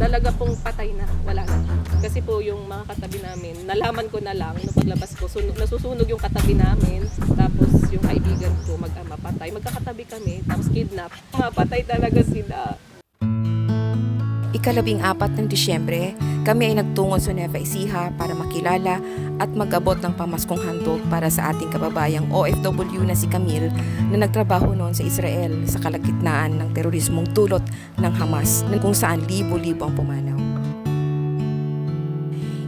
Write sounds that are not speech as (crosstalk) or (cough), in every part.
talaga pong patay na, wala na. Kasi po yung mga katabi namin, nalaman ko na lang nung paglabas ko, sunog, nasusunog yung katabi namin, tapos yung kaibigan ko mag-ama patay, magkakatabi kami, tapos kidnap. (laughs) Mapatay talaga sila. Ikalabing apat ng Disyembre, kami ay nagtungo sa Nueva Ecija para makilala at mag-abot ng pamaskong handog para sa ating kababayang OFW na si Camille na nagtrabaho noon sa Israel sa kalagitnaan ng terorismong dulot ng Hamas na kung saan libo-libo ang pumanaw.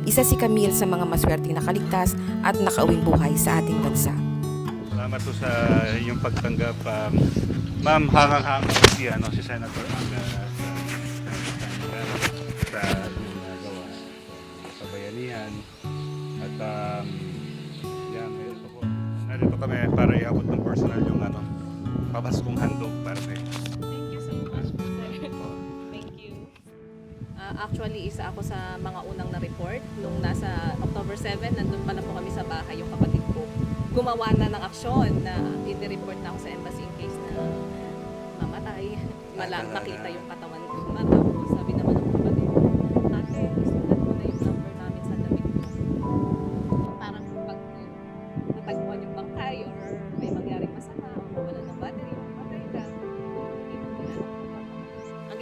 Isa si Camille sa mga maswerteng nakaligtas at nakauwing buhay sa ating bansa. Salamat po sa inyong pagtanggap. Um, Ma'am, hangang-hanga po si, ano, si Senator Anga sa, sa, sa inyong nagawa sa bayanihan. At um, yan, ito po. Narito kami para iabot ng personal yung ano, pabaskong handog para sa inyo. Thank you so much sir. Thank you. Ah, actually, isa ako sa mga unang na-report. Nung nasa October 7, nandun pa na po kami sa bahay, yung kapatid ko. Gumawa na ng aksyon na i-report na ako sa embassy in case na mamatay. Malang nakita yung katawan ko. Tapos sabi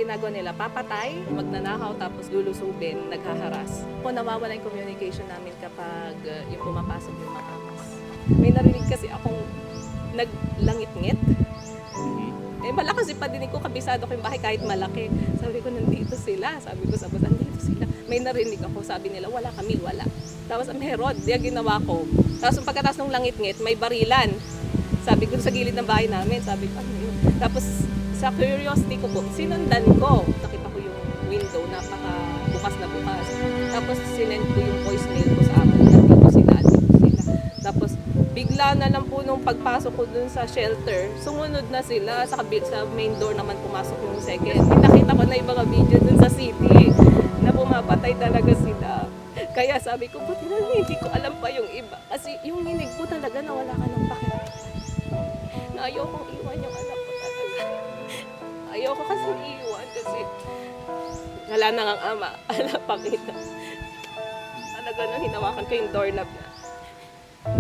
ginagawa nila, papatay, magnanakaw, tapos lulusubin, naghaharas. Kung nawawala yung communication namin kapag uh, yung pumapasok yung mga amas. May narinig kasi akong naglangit-ngit. Eh, malakas yung padinig ko, kabisado ko yung bahay kahit malaki. Sabi ko, nandito sila. Sabi ko, sabi nandito sila. May narinig ako, sabi nila, wala kami, wala. Tapos, meron, di ang ginawa ko. Tapos, pagkatapos ng langit-ngit, may barilan. Sabi ko sa gilid ng bahay namin, sabi ko, ano yun? Tapos, sa curiosity ko po, sinundan ko. Nakita ko yung window, napaka bukas na bukas. Tapos, sinend ko yung voicemail ko sa amin. Nandito sila, sila. Tapos, bigla na lang po nung pagpasok ko dun sa shelter, sumunod na sila sa, kabi- sa main door naman pumasok yung second. Nakita ko na yung mga video dun sa city na pumapatay talaga sila. Kaya sabi ko, buti na hindi ko alam pa yung iba. Kasi yung hinig ko talaga na wala ka ng pakiramdam. Na ayokong Ayoko kasi iwan kasi wala na ang ama. (laughs) Ala pa kita. Talaga nang hinawakan ko yung doorknob niya.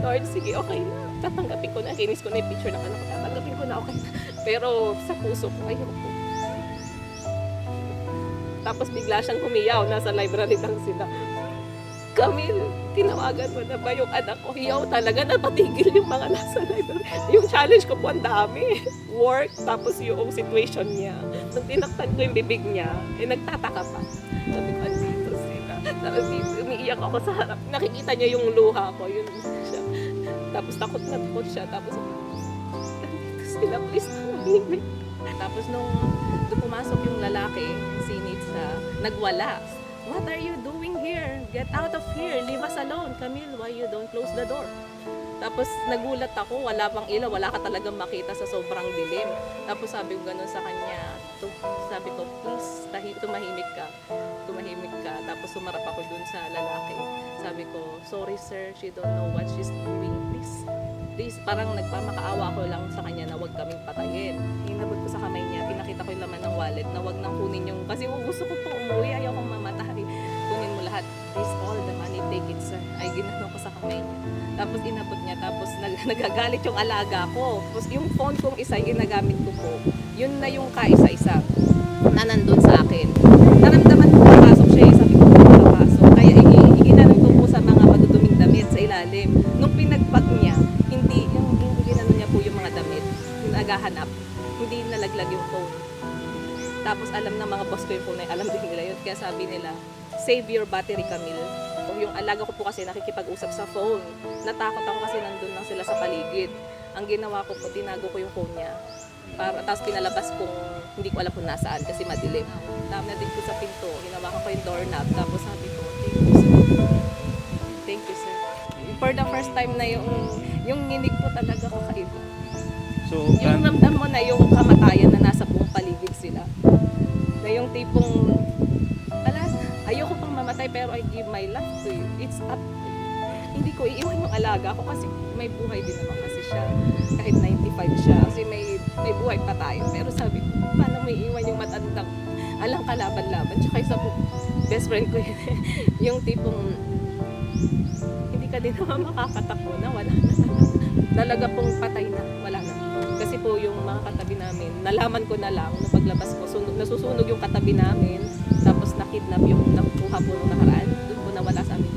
Lord, sige, okay na. Tatanggapin ko na. Kinis ko na yung picture ng anak ko. Tatanggapin ko na, okay na. (laughs) Pero sa puso ko, ayoko. Tapos bigla siyang humiyaw. Nasa library lang sila. Camille, tinawagan mo na ba yung anak ko? Hiyaw talaga, napatigil yung mga nasa library. Yung challenge ko po ang dami. Work, tapos yung situation niya. Nung tinaktan ko yung bibig niya, eh nagtataka pa. Sabi ko, andito sila. Tapos umiiyak ako sa harap. Nakikita niya yung luha ko. Yun siya. Tapos takot na takot siya. Tapos, andito sila, please, tumahimik. Tapos nung, pumasok yung lalaki, si Nitsa, nagwala. What are you doing here? Get out of here. Leave us alone. Camille, why you don't close the door? Tapos nagulat ako, wala pang ilaw, wala ka talagang makita sa sobrang dilim. Tapos sabi ko ganun sa kanya, tu- sabi ko, please, tahi, tumahimik ka. Tumahimik ka. Tapos sumarap ako dun sa lalaki. Sabi ko, sorry sir, she don't know what she's doing. Please, please, parang nagpamakaawa ko lang sa kanya na huwag kaming patayin. Inabot ko sa kamay niya, pinakita ko yung laman ng wallet na huwag nang kunin yung, kasi gusto ko pong umuwi, ayaw kong mamatay. Lahat. This all the money, take it sir. Ay, ginano ko sa kamay niya. Tapos inabot niya, tapos nag, (laughs) nagagalit yung alaga ko. Tapos yung phone kong isa, ginagamit ko po, yun na yung kaisa-isa na nandun sa akin. Naramdaman ko papasok siya, eh, sabi ko papasok. Kaya i- iginanon ko po sa mga maduduming damit sa ilalim. Nung pinagpag niya, hindi, yung, yung niya po yung mga damit, yung naghahanap, hindi nalaglag yung phone. Tapos alam ng mga boss ko yung phone yun, alam din nila yun. Kaya sabi nila, save your battery, Camille. O yung alaga ko po kasi nakikipag-usap sa phone. Natakot ako kasi nandun lang sila sa paligid. Ang ginawa ko po, tinago ko yung phone niya. Para, tapos pinalabas kung hindi ko alam kung nasaan kasi madilim. Tama na din ko sa pinto. Hinawakan ko yung doorknob. Tapos sabi ko, thank you sir. Thank you sir. For the first time na yung, yung nginig ko talaga kakaiba. So, Yung ramdam mo na yung kamatayan na nasa buong paligid sila. Na yung tipong, mamatay pero I give my life to you. It's up. Hindi ko iiwan yung alaga ko kasi may buhay din naman kasi siya. Kahit 95 siya. Kasi may, may buhay pa tayo. Pero sabi ko, paano may iwan yung matandang alang kalaban-laban. Tsaka isa po, best friend ko yun. (laughs) yung tipong, hindi ka din naman makakatakbo na, wala na. Talaga pong patay mga katabi namin, nalaman ko na lang, nung paglabas ko, sunog, nasusunog yung katabi namin, tapos nakidnap yung nakuha po nung nakaraan, doon po nawala sa amin.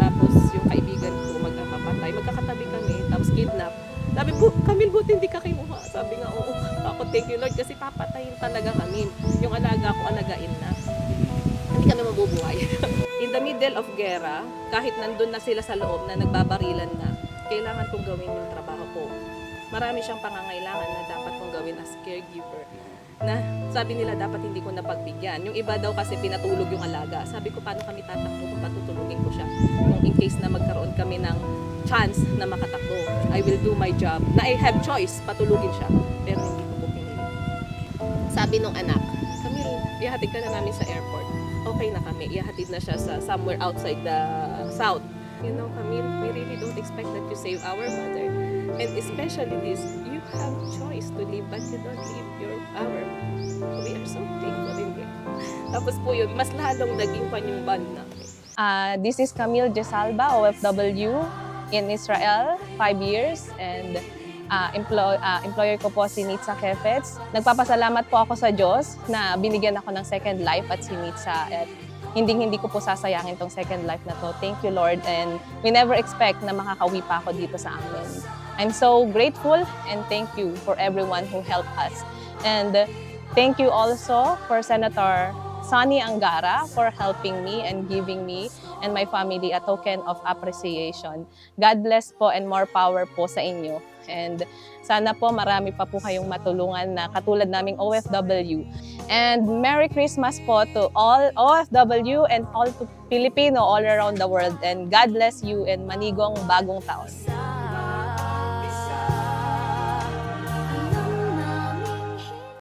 Tapos yung kaibigan ko, magkakapatay, magkakatabi kami, tapos kidnap. Sabi po, kami buti hindi ka kinuha. Sabi nga, oo. Ako, thank you Lord, kasi papatayin talaga kami. Yung alaga ko, alagain na. Hindi kami mabubuhay. (laughs) In the middle of gera, kahit nandun na sila sa loob na nagbabarilan na, kailangan kong gawin yung trabaho ko. Marami siyang pangangailangan na dapat kong gawin as caregiver. Na sabi nila dapat hindi ko napagbigyan. Yung iba daw kasi pinatulog yung alaga. Sabi ko paano kami tatakbo kung patutulugin ko siya. Kung in case na magkaroon kami ng chance na makatakbo. I will do my job. Na I have choice, patulugin siya. Pero hindi ko po pinili. Sabi nung anak, Camille, ihatid ka na namin sa airport. Okay na kami. Ihatid na siya sa somewhere outside the south. You know, Camille, we really don't expect that you save our mother. And especially this, you have choice to live, but you don't live your our. We are so thankful and. Tapos po yun, mas lalong naging pan yung band namin. Uh, this is Camille Jesalba, OFW in Israel, five years, and uh, employ, uh, employer ko po si Nitsa Kefetz. Nagpapasalamat po ako sa Diyos na binigyan ako ng second life at si Nitsa at hindi hindi ko po sasayangin tong second life na to. Thank you Lord and we never expect na makakauwi pa ako dito sa amin. I'm so grateful and thank you for everyone who helped us. And thank you also for Senator Sonny Angara for helping me and giving me and my family a token of appreciation. God bless po and more power po sa inyo. And sana po marami pa po kayong matulungan na katulad naming OFW. And Merry Christmas po to all OFW and all to Filipino all around the world. And God bless you and manigong bagong taon.